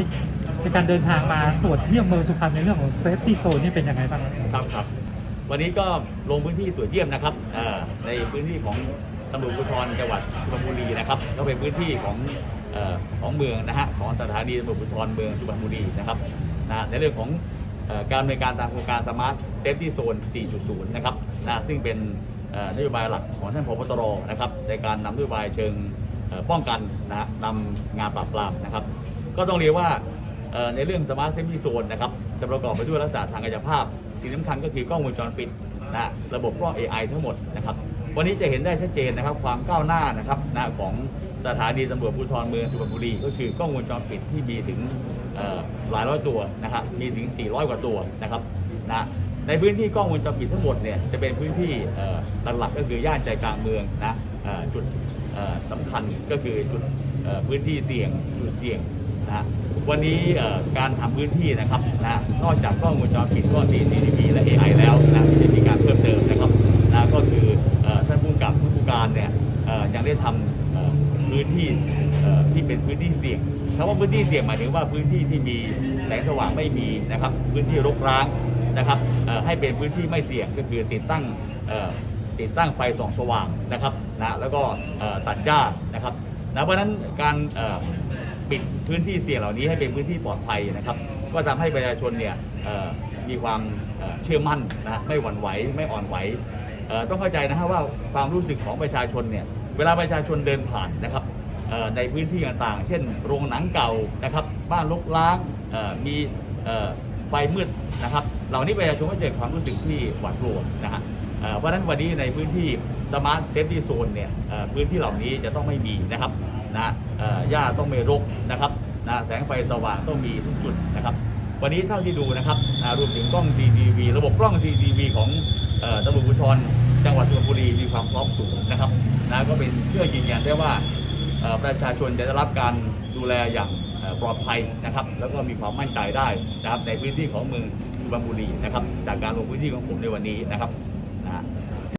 ในในการเดินทางมาตรวจเยี่ยมเมืองสุพรรณในเรื่องของเซฟตี้โซนนี่เป็นยังไงบ้างครับครับครับวันนี้ก็ลงพื้นที่ตรวจเยี่ยมนะครับอในพื้นที่ของตำรวจภูธรจังหวัดสุพรรณบุรีนะครับก็เป็นพื้นที่ของอของเมืองนะฮะของสถานีตำรวจภูธรเมืองสุพรรณบุรีนะครับนะในเรื่องของอการดำเนินการตามโครงการสมาร์ทเซฟตี้โซน 4.0 นะครับนะซึ่งเป็นนโยบายหลักของท่านพบตรนะครับในการนำนโยบายเชิงป้องกันนะฮะนำงานปราบปรามนะครับ ก็ต้องเรียกว่าในเรื่องสมาร์ทเซฟตี้โซนนะครับจะประกอบไปด้วยลักษณะทางกายภาพ สิ่งสำคัญก็คือกล้องวงจรปิดนะระบบกล้อง AI ทั้งหมดนะครับวันนี้จะเห็นได้ชัดเจนนะครับความก้าวหน้านะครับนะของสถานีตำรวจภูธรเมืองสุพรรณบุรี ก็คือกล้องวงจรปิดที่มีถึงหลายร้อยตัวนะครับมีถึง 400 กว่าตัวนะครับนะในพื้นที่กล้องวงจรปิดทั้งหมดเนี่ยจะเป็นพื้นที่หลักๆก็คือย่านใจกลางเมืองนะจุดสำคัญก็คือจุดพื้นที่เสี่ยงจุดเสี่ยง นะวันนี้การทำพื้นที่นะครับนะนอกจากกล้องวงจรปิดกล้อง CCTV และ AI แล้วนะที่จะมีการเพิ่มเติมนะครับนะก็คือท่านผู้กับผู้การเนี่ยยังได้ทำเอ่อพื้นที่ที่เป็นพื้นที่เสี่ยงคำว่าพื้นที่เสี่ยงหมายถึงว่าพื้นที่ที่มีแสงสว่างไม่มีนะครับพื้นที่รกร้างนะครับให้เป็นพื้นที่ไม่เสี่ยงก็คือติดตั้งติดตั้งไฟส่องสว่างนะครับนะแล้วก็ตัดหญ้านะครับนะเพราะนั้นการ ปิดพื้นที่เสี่ยงเหล่านี้ให้เป็นพื้นที่ปลอดภัยนะครับ ก็ทำให้ประชาชนเนี่ยมีความเชื่อมั่นนะไม่หวั่นไหวไม่อ่อนไหวต้องเข้าใจนะฮะว่าความรู้สึกของประชาชนเนี่ยเวลาประชาชนเดินผ่านนะครับในพื้นที่ต่างๆ เช่น โรงหนังเก่านะครับ บ้านลกล้างมีไฟมืดนะครับ เหล่านี้ประชาชนก็จะเกิดความรู้สึกที่หวาดกลัวนะฮะ เพราะฉะนั้นวันนี้ในพื้นที่สมาร์ทเซฟตี้โซนเนี่ยพื้นที่เหล่านี้จะต้องไม่มีนะครับนะเอ่อหญ้าต้องไม่รกนะครับนะแสงไฟสว่างต้องมีทุกจุดนะครับ วันนี้เท่าที่ดูนะครับรวมถึงกล้อง CCTV ระบบกล้อง CCTV ของตำรวจภูธรจังหวัดสุพรรณบุรีมีความพร้อมสูงนะครับนะก็เป็นเพื่อยืนยันได้ว่าประชาชนจะได้รับการดูแลอย่างปลอดภัยนะครับ แล้วก็มีความมั่นใจได้นะครับในพื้นที่ของเมืองสุพรรณบุรีนะครับ จากการลงพื้นที่ของผมในวันนี้นะครับ นะ